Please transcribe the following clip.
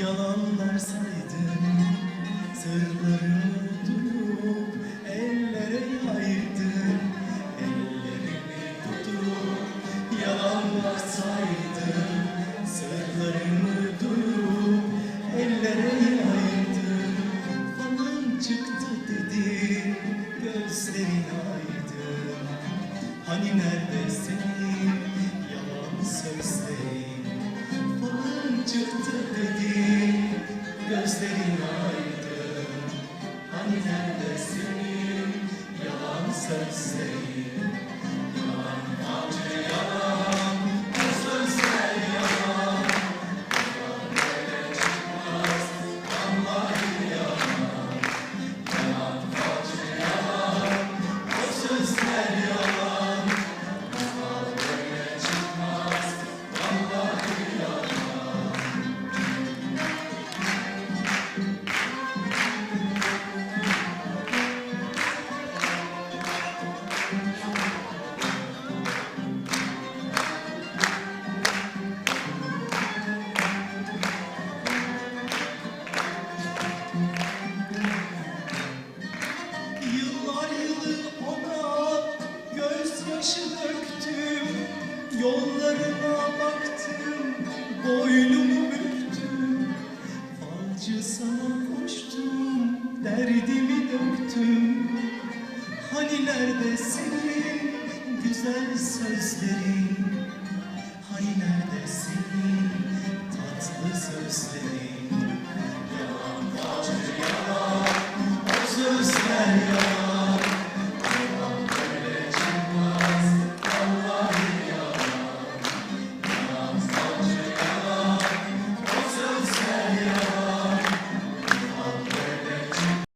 Yalanlar saydım Sırlarımı duyup Ellere yaydım Ellerimi tutup Yalanlar saydım Sırlarımı duyup Ellere yaydım. Falın çıktı dedi Gözlerin aydın Hani nerede Gözlerin aydın. Hani nerede senin yalan sözlerin ayrılık ona gözyaşı döktüm. Yollarına baktım, boynumu büktüm. Falcı sana koştum, derdimi döktüm. Hani nerede güzel sözlerin. Hani nerede senin